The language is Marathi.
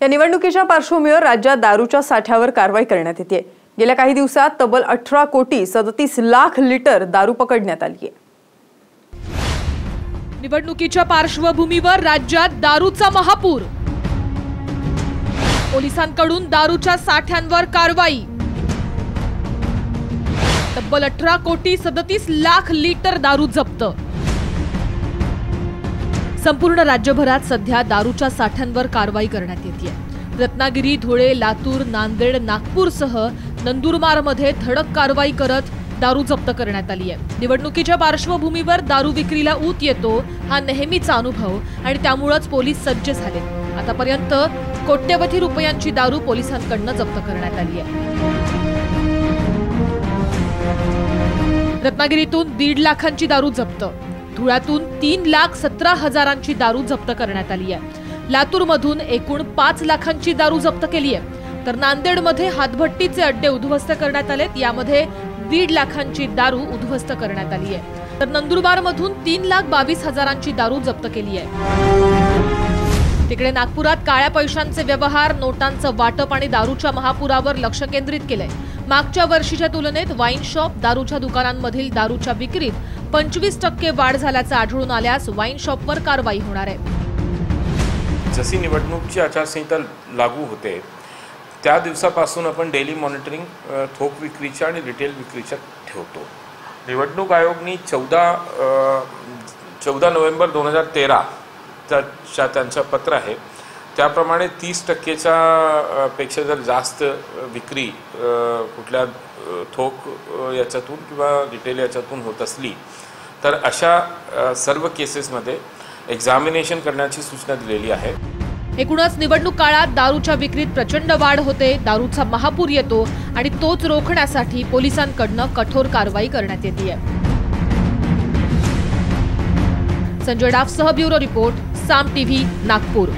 या निवडणुकीच्या पार्श्वभूमीवर राज्यात दारूच्या साठ्यावर कारवाई करण्यात येते गेल्या काही दिवसात तब्बल अठरा कोटी सदतीस लाख लिटर दारू पकडण्यात आली आहे निवडणुकीच्या पार्श्वभूमीवर राज्यात दारूचा महापूर. पोलिसांकडून दारूच्या साठ्यांवर कारवाई. तब्बल अठरा कोटी सदतीस लाख लिटर दारू जप्त. संपूर्ण राज्यभरात सध्या दारूच्या साठ्यांवर कारवाई करण्यात येते रत्नागिरी धुळे लातूर नांदेड नागपूरसह नंदुरबारमध्ये धडक कारवाई करत दारू जप्त करण्यात आली आहे निवडणुकीच्या पार्श्वभूमीवर दारू विक्रीला ऊत येतो हा नेहमीचा अनुभव आणि त्यामुळेच पोलीस सज्ज झाले. आतापर्यंत कोट्यवधी रुपयांची दारू पोलिसांकडनं जप्त करण्यात आली आहे रत्नागिरीतून दीड लाखांची दारू जप्त धुळ्यातून तीन लाख सतरा हजारांची दारू जप्त करण्यात आली आहे. लातूरमधून एकूण पाच लाखांची दारू जप्त केली आहे. तर नांदेडमध्ये हातभट्टीचे अड्डे उद्ध्वस्त करण्यात आलेत. यामध्ये दीड लाखांची दारू उद्ध्वस्त करण्यात आली आहे. तर नंदुरबारमधून तीन लाख बावीस हजारांची दारू जप्त केली आहे. तिकडे नागपुरात काळ्या पैशांचे व्यवहार नोटांचं वाटप आणि दारूच्या महापुरावर लक्ष केंद्रित केलंय. मागच्या वर्षीच्या तुलनेत वाईन शॉप दारूच्या दुकानांमधील दारूच्या विक्रीत पंचवीस टक्के वाढ झाल्याचं आढळून आल्यास वाईन शॉपवर कारवाई होणार आहे. जशी निवडणूकची आचारसंहिता लागू होते त्या दिवसापासून आपण डेली मॉनिटरिंग थोक विक्रीच्या आणि रिटेल विक्रीच्या ठेवतो. निवडणूक आयोगनी चौदा चौदा नोव्हेंबर दोन हजार तेरा त्याच्या त्यांचं पत्र आहे. त्याप्रमाणे तीस टक्केच्या पेक्षा जर जास्त विक्री कुठल्या थोक याच्यातून किंवा रिटेल याच्यातून होत असली तर अशा सर्व केसेसमध्ये एक्झामिनेशन करण्याची सूचना दिलेली आहे. एकूणच निवडणूक काळात दारूच्या विक्रीत प्रचंड वाढ होते दारूचा महापूर येतो आणि तोच रोखण्यासाठी पोलिसांकडनं कठोर कारवाई करण्यात येते Sanjay डाफसह bureau report Saam TV Nagpur.